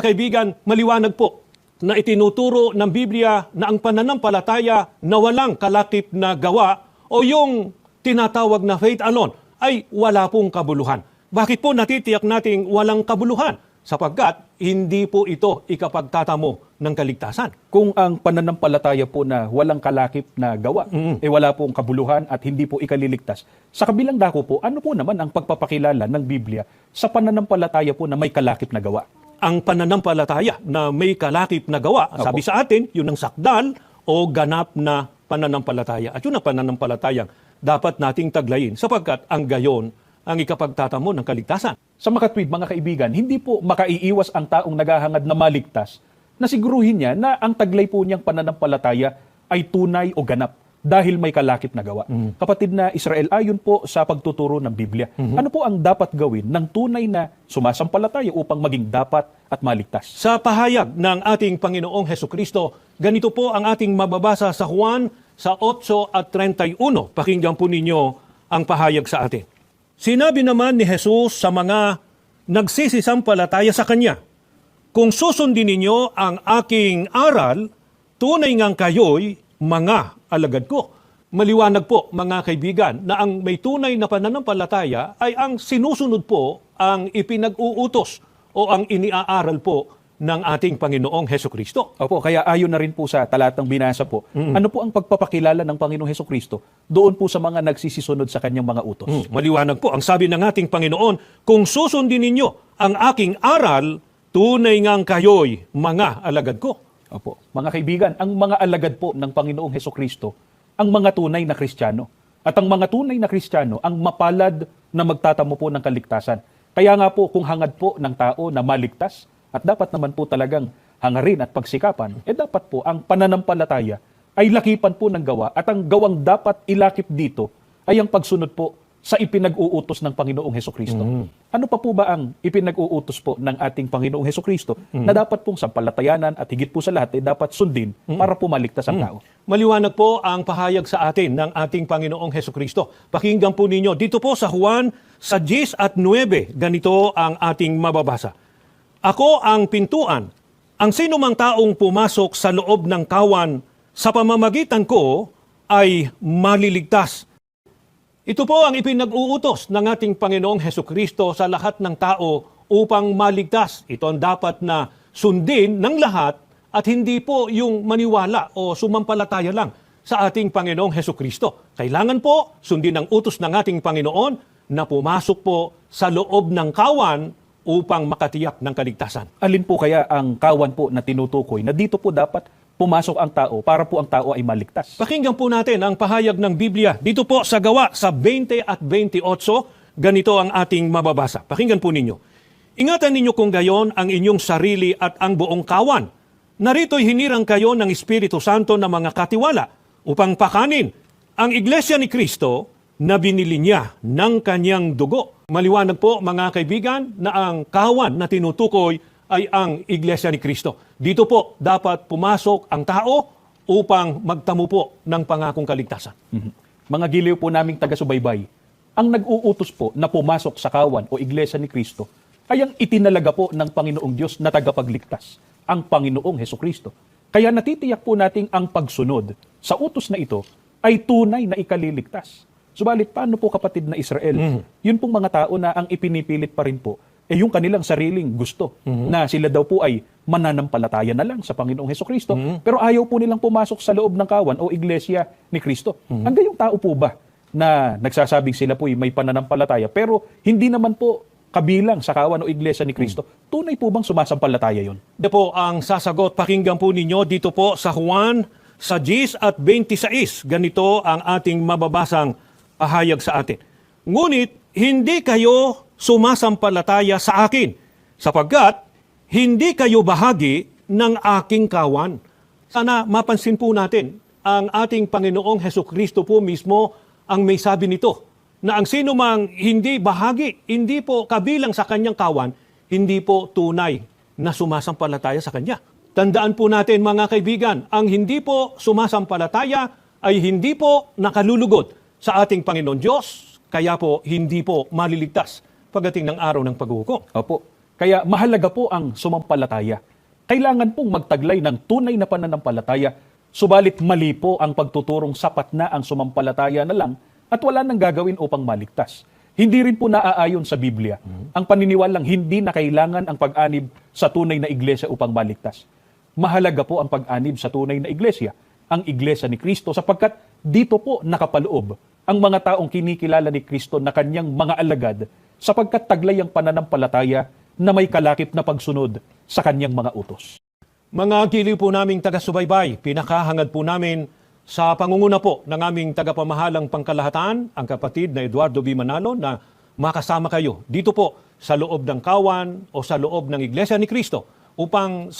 mga kaibigan, maliwanag po na itinuturo ng Biblia na ang pananampalataya na walang kalakip na gawa o yung tinatawag na faith alone ay wala pong kabuluhan. Bakit po natitiyak nating walang kabuluhan? Sapagkat hindi po ito ikapagtatamo ng kaligtasan. Kung ang pananampalataya po na walang kalakip na gawa, Mm. eh wala pong kabuluhan at hindi po ikaliligtas. Sa kabilang dako po, ano po naman ang pagpapakilala ng Biblia sa pananampalataya po na may kalakip na gawa? Ang pananampalataya na may kalakip na gawa. Opo. Sabi sa atin, yun ang sakdal o ganap na pananampalataya. At yun ang pananampalatayang dapat nating taglayin sapagkat ang gayon ang ikapagtatamo ng kaligtasan. Sa makatwid, mga kaibigan, hindi po makaiiwas ang taong naghahangad na maligtas na siguruhin niya na ang taglay po niyang pananampalataya ay tunay o ganap dahil may kalakip na gawa. Kapatid na Israel, ayon po sa pagtuturo ng Biblia, ano po ang dapat gawin ng tunay na sumasampalataya upang maging dapat at maligtas? Sa pahayag ng ating Panginoong Heso Kristo, ganito po ang ating mababasa sa Juan sa 8 at 31. Pakinggan po ninyo ang pahayag sa atin. Sinabi naman ni Jesus sa mga nagsisisampalataya sa Kanya, Kung susundin ninyo ang aking aral, tunay ngang kayo'y mga alagad ko. Maliwanag po mga kaibigan na ang may tunay na pananampalataya ay ang sinusunod po ang ipinag-uutos o ang iniaaral po ng ating Panginoong Heso Kristo. Opo, kaya ayon na rin po sa talatang binasa po, ano po ang pagpapakilala ng Panginoong Heso Kristo doon po sa mga nagsisisunod sa kanyang mga utos? Mm, Maliwanag po ang sabi ng ating Panginoon, kung susundin ninyo ang aking aral, tunay ngang kayo'y mga alagad ko. Opo. Mga kaibigan, ang mga alagad po ng Panginoong Heso Kristo, ang mga tunay na Kristiyano. At ang mga tunay na Kristiyano, ang mapalad na magtatamo po ng kaligtasan. Kaya nga po, kung hangad po ng tao na maligtas, at dapat naman po talagang hangarin at pagsikapan, eh dapat po ang pananampalataya ay lakipan po ng gawa at ang gawang dapat ilakip dito ay ang pagsunod po sa ipinag-uutos ng Panginoong Heso Kristo. Ano pa po ba ang ipinag-uutos po ng ating Panginoong Heso Kristo na dapat pong sampalatayanan at higit po sa lahat ay dapat sundin para pumaligtas ang tao? Maliwanag po ang pahayag sa atin ng ating Panginoong Heso Kristo. Pakinggan po ninyo dito po sa Juan sa 10 at 9, ganito ang ating mababasa. Ako ang pintuan. Ang sino mang taong pumasok sa loob ng kawan sa pamamagitan ko ay maliligtas. Ito po ang ipinag-uutos ng ating Panginoong Heso Kristo sa lahat ng tao upang maligtas. Ito ang dapat na sundin ng lahat at hindi po yung maniwala o sumampalataya lang sa ating Panginoong Heso Kristo. Kailangan po sundin ang utos ng ating Panginoon na pumasok po sa loob ng kawan upang makatiyak ng kaligtasan. Alin po kaya ang kawan po na tinutukoy na dito po dapat pumasok ang tao para po ang tao ay maligtas? Pakinggan po natin ang pahayag ng Biblia dito po sa gawa sa 20 at 28. Ganito ang ating mababasa. Pakinggan po ninyo. Ingatan ninyo kung gayon ang inyong sarili at ang buong kawan. Narito'y hinirang kayo ng Espiritu Santo na mga katiwala upang pakanin ang iglesia ni Kristo na binili niya ng kanyang dugo. Maliwanag po mga kaibigan na ang kawan na tinutukoy ay ang iglesia ni Kristo. Dito po dapat pumasok ang tao upang magtamo po ng pangakong kaligtasan. Mhm. Mga giliw po naming taga-subaybay, ang nag-uutos po na pumasok sa kawan o iglesia ni Kristo ay ang itinalaga po ng Panginoong Diyos na tagapagligtas, ang Panginoong Heso Kristo. Kaya natitiyak po nating ang pagsunod sa utos na ito ay tunay na ikaliligtas. Subalit, paano po kapatid na Israel? Yun pong mga tao na ang ipinipilit pa rin po, eh yung kanilang sariling gusto na sila daw po ay mananampalataya na lang sa Panginoong Heso Kristo. Pero ayaw po nilang pumasok sa loob ng kawan o iglesia ni Kristo. Ang gayong tao po ba na nagsasabing sila po ay may pananampalataya pero hindi naman po kabilang sa kawan o iglesia ni Kristo, tunay po bang sumasampalataya yon? Ito po ang sasagot. Pakinggan po ninyo dito po sa Juan sa 10 at 26. Ganito ang ating mababasang pahayag sa atin. Ngunit hindi kayo sumasampalataya sa akin sapagkat hindi kayo bahagi ng aking kawan. Sana mapansin po natin ang ating Panginoong Heso Kristo po mismo ang may sabi nito na ang sino mang hindi bahagi, hindi po kabilang sa kanyang kawan, hindi po tunay na sumasampalataya sa kanya. Tandaan po natin mga kaibigan, ang hindi po sumasampalataya ay hindi po nakalulugod sa ating Panginoon Diyos, kaya po hindi po maliligtas pagdating ng araw ng paghuhukom. Opo. Kaya mahalaga po ang sumampalataya. Kailangan pong magtaglay ng tunay na pananampalataya, subalit mali po ang pagtuturong sapat na ang sumampalataya na lang at wala nang gagawin upang maligtas. Hindi rin po naaayon sa Biblia ang paniniwalang hindi na kailangan ang pag-anib sa tunay na iglesia upang maligtas. Mahalaga po ang pag-anib sa tunay na iglesia, ang iglesia ni Kristo, sapagkat dito po nakapaloob ang mga taong kinikilala ni Kristo na kanyang mga alagad, sapagkat taglay ang pananampalataya na may kalakip na pagsunod sa kanyang mga utos. Mga giliw po naming taga-subaybay, pinakahangad po namin sa pangunguna po ng aming tagapamahalang pangkalahatan, ang kapatid na Eduardo B. Manalo, na makasama kayo dito po sa loob ng kawan o sa loob ng Iglesia ni Cristo upang